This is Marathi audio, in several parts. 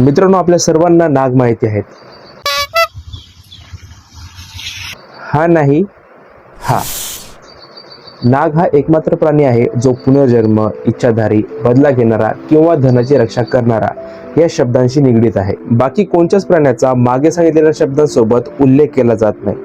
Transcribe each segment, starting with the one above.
मित्रांनो आपल्या सर्वांना नाग माहिती आहेत. हा नाही हा. नाग हा एकमात्र प्राणी आहे जो पुनर्जन्म इच्छाधारी बदला घेणारा किंवा धनाची रक्षा करणारा या शब्दांशी निगडीत आहे. बाकी कोणत्याच प्राण्याचा मागे सांगितलेल्या शब्दांसोबत उल्लेख केला जात नाही.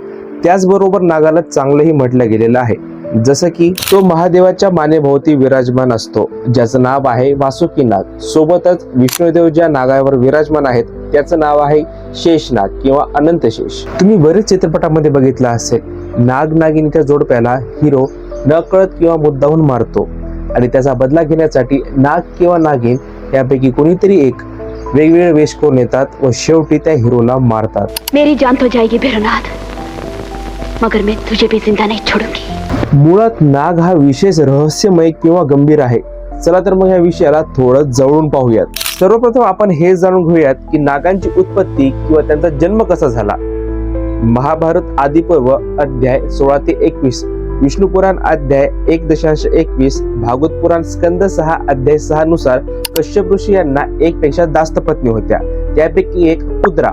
त्याचबरोबर नागाला चांगलंही म्हटलं गेलेलं आहे. जसं की तो महादेवाच्या मानेभोवती विराजमान असतो ज्याचं नाव आहे वासुकी नाग सोबतच विष्णुदेव ज्या नागावर विराजमान आहेत त्याचं नाव आहे शेषनाग किंवा अनंत शेष. तुम्ही बरेच चित्रपटामध्ये बघितलं असेल. नाग नागिनीच्या जोडप्याला हिरो नकळत किंवा मुद्दाहून मारतो. आणि त्याचा बदला घेण्यासाठी नाग किंवा नागिन यापैकी कोणीतरी एक वेगवेगळे वेश करून येतात व शेवटी त्या हिरोला मारतात. मेरी जान तो जाएगी भैरवनाथ मगर मैं तुझे भी जिंदा नहीं छोड़ूंगी. मुळात नाग हा विशेष रहस्यमय किंवा गंभीर आहे. चला तर मग या विषयाला थोडं जवळून पाहूयात. सर्वप्रथम आपण हे जाणून घेऊयात की नागांची उत्पत्ती किंवा त्यांचा जन्म कसा झाला. महाभारत आदिपर्व अध्याय सोळा ते एकवीस विष्णू पुराण अध्याय एक दशांश एकवीस भागवत पुराण स्कंद सहा अध्याय सहा नुसार कश्यप ऋषी यांना एक पेक्षा जास्त पत्नी होत्या. त्यापैकी एक कुद्रा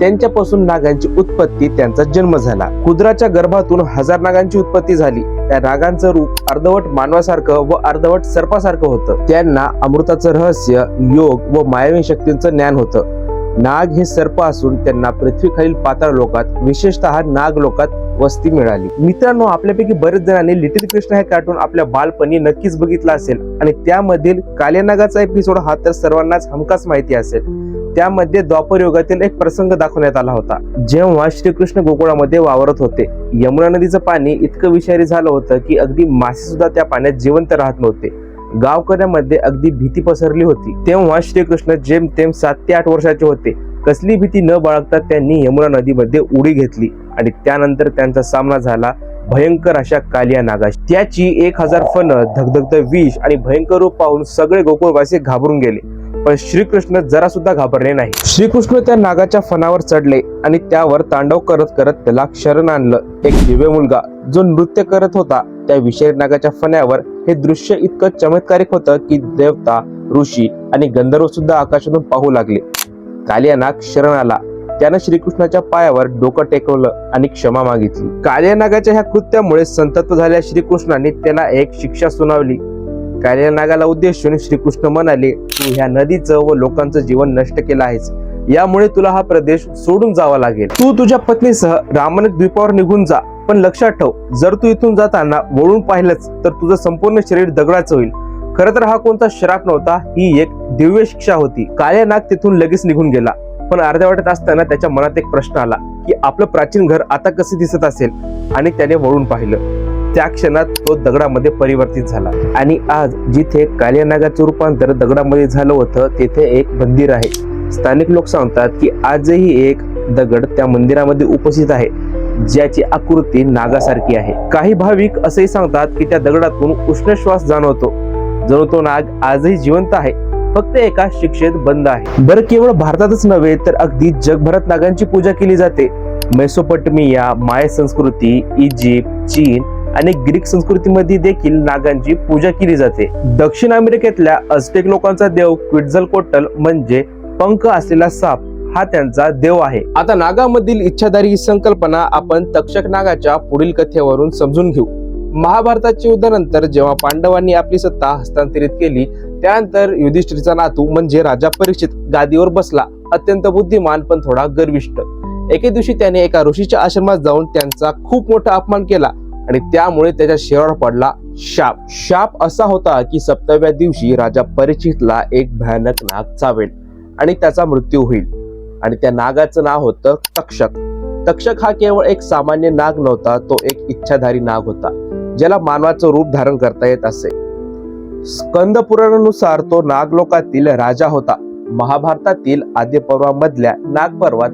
त्यांच्यापासून नागांची उत्पत्ती त्यांचा जन्म झाला. कुद्राच्या गर्भातून हजार नागांची उत्पत्ती झाली. त्या नागांचं रूप अर्धवट मानवासारखं व अर्धवट सर्पासारखं होतं. त्यांना अमृताचं रहस्य योग व मायावी शक्तींचं ज्ञान होतं. नाग हे सर्प असून त्यांना पृथ्वीखालील पाताळ लोकात विशेषतः नाग लोकात वस्ती मिळाली. मित्रांनो आपल्यापैकी बरेच जणांनी लिटिल कृष्ण हे कार्टून आपल्या बालपणी नक्कीच बघितलं असेल. आणि त्यामधील काल्या नागाचा एपिसोड हा तर सर्वांनाच हमखास माहिती असेल. त्यामध्ये द्वापर युगातील एक प्रसंग दाखवण्यात आला होता. जेव्हा श्रीकृष्ण गोकुळामध्ये वावरत होते यमुना नदीचं पाणी इतकं विषारी झालं होतं की अगदी मासे सुद्धा त्या पाण्यात जिवंत राहत नव्हते. गावकऱ्यामध्ये अगदी भीती पसरली होती. तेव्हा श्रीकृष्ण जेमतेम सात ते आठ वर्षाचे होते. कसली भीती न बाळगता त्यांनी यमुना नदीमध्ये उडी घेतली आणि त्यानंतर त्यांचा सामना झाला भयंकर अशा कालिया नागाश. त्याची एक हजार फन धगधगत विष आणि भयंकर रूप पाहून सगळे गोकुळवासी घाबरून गेले. पण श्रीकृष्ण जरा सुद्धा घाबरले नाही. श्रीकृष्ण त्या नागाच्या फणावर चढले आणि त्यावर तांडव करत करत त्याला शरण आणलं. एक दिव्य मुलगा जो नृत्य करत होता त्या विषारी नागाच्या फण्यावर हे दृश्य इतकं चमत्कारिक होतं की देवता ऋषी आणि गंधर्व सुद्धा आकाशातून पाहू लागले. कालिया नाग शरण आला. त्यानं श्रीकृष्णाच्या पायावर डोकं टेकवलं आणि क्षमा मागितली. कालिया नागाच्या ह्या कृत्यामुळे संतप्त झालेल्या श्रीकृष्णाने त्याला एक शिक्षा सुनावली. गायलेल्या नागाला उद्देशून श्रीकृष्ण म्हणाले तू ह्या नदीचं व लोकांचं जीवन नष्ट केलं आहेस. यामुळे तुला हा प्रदेश सोडून जावा लागेल. तू तुझ्या पत्नीसह रामनक द्वीपावर निघून जा पण लक्षात ठेव जर तू इथून जाताना वळून पाहिलंच तर तुझं संपूर्ण शरीर दगडाचं होईल. खरं तर हा कोणता श्राप नव्हता ही एक दिव्य शिक्षा होती. काळ्या नाग तिथून लगेच निघून गेला. पण अर्ध्या वाटत असताना त्याच्या मनात एक प्रश्न आला की आपलं प्राचीन घर आता कसे दिसत असेल? आणि त्याने वळून पाहिलं. त्या क्षणात तो दगडामध्ये परिवर्तित झाला. आणि आज जिथे कालिया नागाचं रूपांतर दगडामध्ये झालं होतं तेथे एक मंदिर आहे. स्थानिक लोक सांगतात की आजही एक दगड त्या मंदिरामध्ये उपस्थित आहे ज्याची आकृती नागासारखी आहे. काही भाविक असेही सांगतात की त्या दगडातून उष्ण श्वास जाणवतो जणू तो नाग आजही जिवंत आहे फक्त एका शिक्षेत बंद आहे. बरं केवळ भारतातच नव्हे तर अगदी जगभरात नागांची पूजा केली जाते. मेसोपटमिया माय संस्कृती इजिप्त चीन आणि ग्रीक संस्कृतीमध्ये देखील नागांची पूजा केली जाते. दक्षिण अमेरिकेतल्या अस्टेक लोकांचा देव क्विटझल म्हणजे पंख असलेला साप हा त्यांचा देव आहे. आता नागामधील इच्छाधारी ही संकल्पना आपण तक्षक नागाच्या पुढील कथेवरून समजून घेऊ. महाभारताच्या युद्धानंतर जेव्हा पांडवांनी आपली सत्ता हस्तांतरित केली त्यानंतर युधिष्ठिरचा नातू म्हणजे राजा परीक्षित गादीवर बसला अत्यंत बुद्धिमान पण थोडा गर्विष्ठ. एके दिवशी त्याने एका ऋषीच्या आश्रमात जाऊन त्यांचा खूप मोठा अपमान केला. आणि त्यामुळे त्याच्या शरीरावर पडला शाप. शाप असा होता की सप्तव्या दिवशी राजा परिचितला एक भयानक नाग चावेल आणि त्याचा मृत्यू होईल. आणि त्या नागाचं नाव होतं तक्षक. तक्षक हा केवळ एक सामान्य नाग नव्हता तो एक इच्छाधारी नाग होता ज्याला मानवाचं रूप धारण करता येत असे. स्कंद पुराणानुसार तो नागलोकातील राजा होता. महाभारतातील आद्य पर्वामधल्या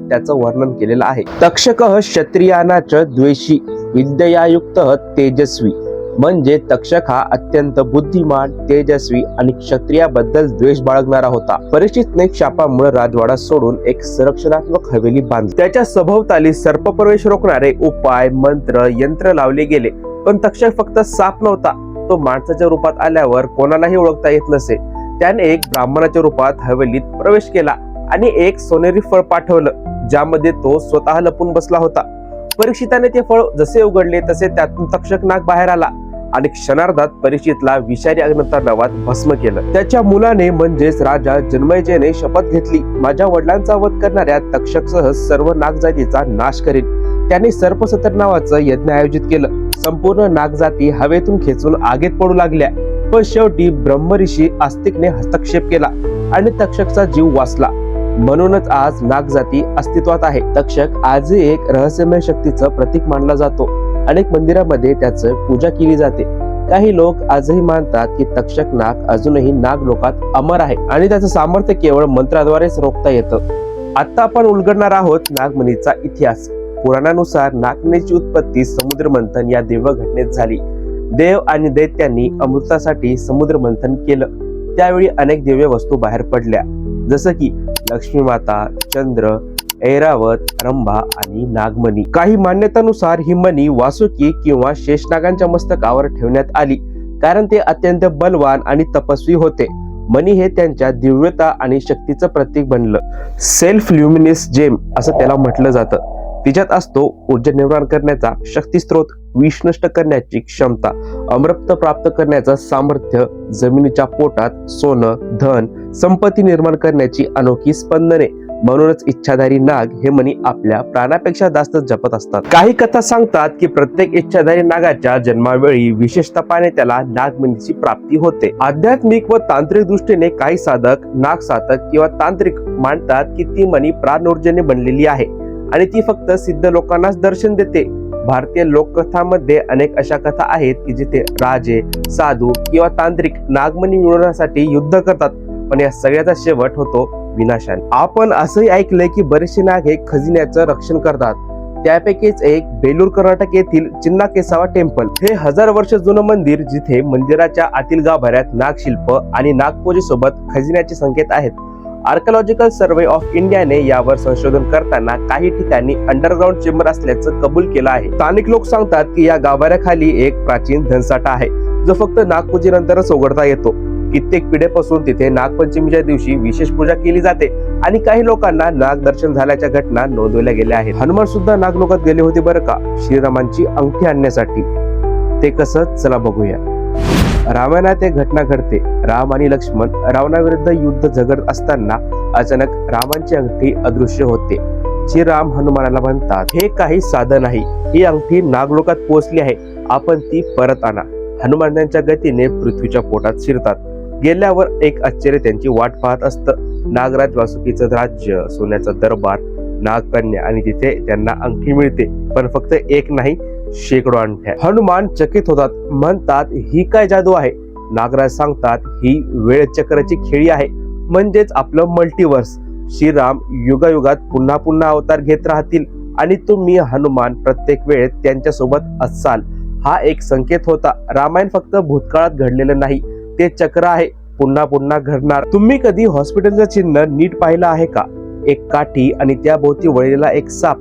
त्याचं वर्णन केलेलं आहे. तक्षक क्षत्रियानाच द्वेषी विद्ययायुक्त तेजस्वी. म्हणजे तक्षक हा अत्यंत बुद्धिमान तेजस्वी आणि क्षत्रियाबद्दल द्वेष बाळगणारा होता. परिचितने शापामुळे राजवाडा सोडून एक संरक्षणात्मक हवेली बांधली. त्याच्या सभोवताली सर्पप्रवेश रोखणारे उपाय मंत्र यंत्र लावले गेले. पण तक्षक फक्त साप नव्हता. तो माणसाच्या रूपात आल्यावर कोणालाही ओळखता येत नसे. त्याने एक ब्राह्मणाच्या रूपात हवेलीत प्रवेश केला आणि एक सोनेरी फळ पाठवलं ज्यामध्ये तो स्वतः लपून बसला होता. परीक्षिताने ते फळ जसे उघडले तसे त्यातून तक्षक नाग बाहेर आला आणि क्षणार्धात परीक्षितला विषारी अग्नितांडवात भस्म केलं. त्याच्या मुलाने म्हणजेच राजा जन्मयजेने शपथ घेतली. माझ्या वडिलांचा वध करणाऱ्या तक्षकसह सर्व नागजातीचा नाश करीन. त्याने सर्पसतर नावाचं यज्ञ आयोजित केलं. संपूर्ण नागजाती हवेतून खेचून आगीत पडू लागल्या. पण शेवटी ब्रह्मऋषी आस्तिकने हस्तक्षेप केला आणि तक्षकचा जीव वाचला. म्हणूनच आज नागजाती अस्तित्वात आहे. तक्षक आजही एक रहस्यमय शक्तीचं प्रतीक मानला जातो. अनेक मंदिरामध्ये त्याचं पूजा केली जाते. काही लोक आजही मानतात की तक्षक नाग अजूनही नाग लोकात अमर आहे आणि त्याचं सामर्थ्य केवळ मंत्राद्वारेच रोखता येतं. आता आपण उलगडणार आहोत नागमणीचा इतिहास. पुराणानुसार नागमणीची उत्पत्ती समुद्र मंथन या देव घटनेत झाली. देव आणि दैत्यांनी अमृतासाठी समुद्र मंथन केलं. त्यावेळी अनेक दिव्य वस्तू बाहेर पडल्या. जसं की लक्ष्मीमाता चंद्र ऐरावत रंभा आणि नागमणी. काही मान्यतानुसार ही मणी वासुकी किंवा शेषनागांच्या मस्तकावर ठेवण्यात आली कारण ते अत्यंत बलवान आणि तपस्वी होते. मणी हे त्यांच्या दिव्यता आणि शक्तीचं प्रतीक बनलं. सेल्फ ल्युमिनिस जेम असं त्याला म्हटलं जातं. तिच्यात असतो ऊर्जा निर्माण करण्याचा शक्ती स्रोत विष नष्ट करण्याची क्षमता अमृत प्राप्त करण्याचं सामर्थ्य जमिनीच्या पोटात सोनं धन संपत्ती निर्माण करण्याची अनोखी स्पंदने म्हणूनच इच्छाधारी नाग हे मनी आपल्या प्राणापेक्षा जास्त जपत असतात. काही कथा सांगतात की प्रत्येक इच्छाधारी नागाच्या जन्मावेळी विशेष तपाने त्याला नागमणीची प्राप्ती होते. आध्यात्मिक व तांत्रिक दृष्टीने काही साधक नाग साधक किंवा तांत्रिक मानतात की ती मणी प्राणऊर्जेने बनलेली आहे. आणि ती फक्त सिद्ध लोकांनाच दर्शन देते. भारतीय लोककथामध्ये अनेक अशा कथा आहेत की जिथे राजे साधू किंवा तांत्रिक नागमणी मिळवण्यासाठी युद्ध करतात. पण या सगळ्याचा शेवट होतो विनाशाने. आपण असंही ऐकलंय की बरेचसे नाग हे खजिन्याचं रक्षण करतात. त्यापैकीच एक बेलूर कर्नाटक येथील चिन्ना केसावा टेम्पल. हे हजार वर्ष जुनं मंदिर जिथे मंदिराच्या आतील गाभाऱ्यात नागशिल्प आणि नागपूजेसोबत खजिन्याचे संकेत आहेत. आर्कॉलॉजिकल सर्वे ऑफ इंडियाने यावर संशोधन करताना काही ठिकाणी अंडरग्राऊंड चेंबर असल्याचं कबूल केलं आहे. स्थानिक लोक सांगतात की या गाभाऱ्याखाली एक प्राचीन धनसाठा आहे जो फक्त नागपूजेनंतरच उघडता येतो. कित्येक पिढ्यापासून तिथे नागपंचमीच्या दिवशी विशेष पूजा केली जाते आणि काही लोकांना नाग दर्शन झाल्याच्या घटना नोंदवल्या गेल्या आहेत. हनुमान सुद्धा नागलोकात गेले होते बरं का? श्रीरामांची अंगठी आणण्यासाठी. ते कसं? चला बघूया. रामायणात एक घटना घडते. राम आणि लक्ष्मण रावणाविरुद्ध युद्ध झगडत असताना अचानक रामांची अंगठी अदृश्य होते. श्रीराम हनुमानाला म्हणतात हे काही साधन नाही. ही अंगठी नागलोकात पोहोचली आहे. आपण ती परत आणा. हनुमान त्यांच्या गतीने पृथ्वीच्या पोटात शिरतात. गेल्यावर एक आश्चर्य त्यांची वाट पाहत असतं. नागराज वासुकीचं राज्य सोन्याचा दरबार नागकन्या आणि तिथे त्यांना अंगठी मिळते. पण फक्त एक नाही शेकडो अंगठ्या. हनुमान चकित होतात. म्हणतात ही काय जादू आहे? नागराज सांगतात ही वेळ चक्राची खेळी आहे. म्हणजेच आपलं मल्टिवर्स श्रीराम युगायुगात पुन्हा पुन्हा अवतार घेत राहतील आणि तुम्ही हनुमान प्रत्येक वेळेत त्यांच्यासोबत असाल. हा एक संकेत होता. रामायण फक्त भूतकाळात घडलेलं नाही. ते चक्र आहे. पुन्हा पुन्हा घडणार. तुम्ही कधी हॉस्पिटलचं चिन्ह नीट पाहिलं आहे का? एक काठी आणि त्याभोवती वळलेला एक साप.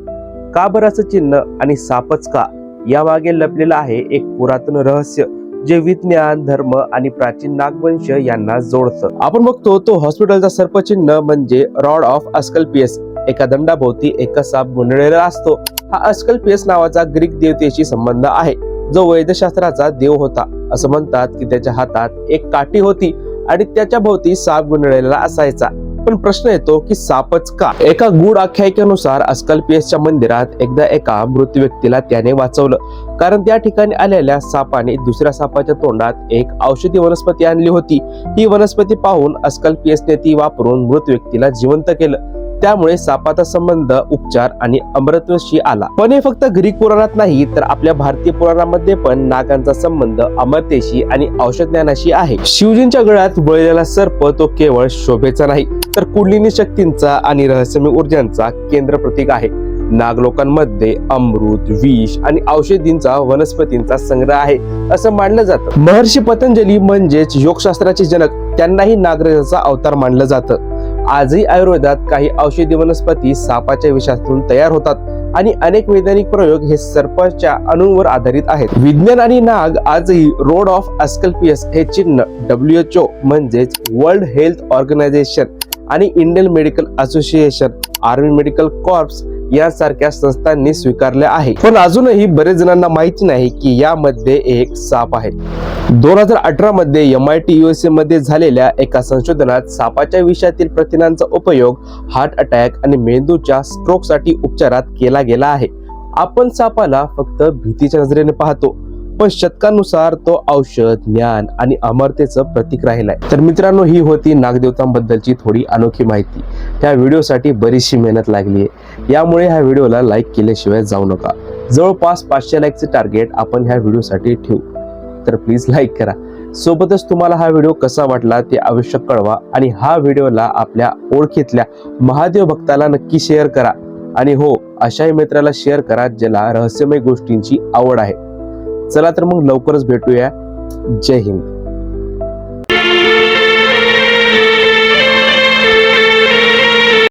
का बरं असं चिन्ह आणि सापच का? यामागे लपलेलं आहे एक पुरातन रहस्य जे विज्ञान धर्म आणि प्राचीन नागवंश यांना जोडतं. आपण बघतो तो हॉस्पिटलचा सर्पचिन्ह म्हणजे रॉड ऑफ अस्कल्पियस. एका दंडाभोवती एका साप गुंडळलेला असतो. हा अस्कल्पियस नावाचा ग्रीक देवतेशी संबंध आहे. जो वैद्यशास्त्राचा देव होता. असं म्हणतात की त्याच्या हातात एक काठी होती आणि त्याच्या भोवती साप गुंडळलेला असायचा. पण प्रश्न येतो की सापच का? एका गूढ आख्यायिकेनुसार अस्कल्पियसच्या मंदिरात एकदा एका मृत व्यक्तीला त्याने वाचवलं. कारण त्या ठिकाणी आलेल्या सापाने दुसऱ्या सापाच्या तोंडात एक औषधी वनस्पती आणली होती. ही वनस्पती पाहून अस्कल्पियसने ती वापरून मृत व्यक्तीला जिवंत केलं. त्यामुळे सापाचा संबंध उपचार आणि अमरत्वशी आला. पण हे फक्त ग्रीक पुराणात नाही तर आपल्या भारतीय पुराणामध्ये पण नागांचा संबंध अमरतेशी आणि औषध ज्ञानाशी आहे. शिवजींच्या गळ्यात वळलेला सर्प तो केवळ शोभेचा नाही तर कुंडलिनी शक्तींचा आणि रहस्यमय ऊर्जांचा केंद्र प्रतीक आहे. नागलोकांमध्ये अमृत विष आणि औषधींचा वनस्पतींचा संग्रह आहे असं मानलं जातं. महर्षी पतंजली म्हणजेच योगशास्त्राचे जनक त्यांनाही नागराजाचा अवतार मानलं जातं. आजही आयुर्वेदात काही औषधी वनस्पती सापाच्या विषातून तयार होतात आणि अनेक वैज्ञानिक प्रयोग हे सर्पाच्या अणूंवर आधारित आहेत. विज्ञान आणि नाग आजही रोड ऑफ अस्कल्पियस हे चिन्ह डब्ल्यूएचओ म्हणजेच वर्ल्ड हेल्थ ऑर्गनायझेशन आणि Indian medical association army medical corps यासारख्या संस्थांनी स्वीकारल्या आहे पण अजूनही बरेच जणांना माहिती नाही की यामध्ये एक साप आहे. दोन हजार अठरा मध्ये एम आय टी युएसए मध्ये झालेल्या एका संशोधनात सापाच्या विषयातील प्रथिनांचा उपयोग हार्ट अटॅक आणि मेंदूच्या स्ट्रोकसाठी उपचारात केला गेला आहे. आपण सापाला फक्त भीतीच्या नजरेने पाहतो. पण शतकानुसार तो औषध ज्ञान आणि अमरतेचं प्रतीक राहिलाय. तर मित्रांनो ही होती नागदेवतांबद्दलची थोडी अनोखी माहिती. त्या व्हिडिओसाठी बरीचशी मेहनत लागली आहे यामुळे ह्या व्हिडिओला लाईक केल्याशिवाय जाऊ नका. जवळपास पाचशे लाईकचे टार्गेट आपण ह्या व्हिडिओसाठी ठेवू. तर प्लीज लाईक करा. सोबतच तुम्हाला हा व्हिडिओ कसा वाटला ते आवश्यक कळवा आणि हा व्हिडिओला आपल्या ओळखीतल्या महादेव भक्ताला नक्की शेअर करा. आणि हो अशाही मित्राला शेअर करा ज्याला रहस्यमय गोष्टींची आवड आहे. चला तर मग लवकरच भेटूया. जय हिंद.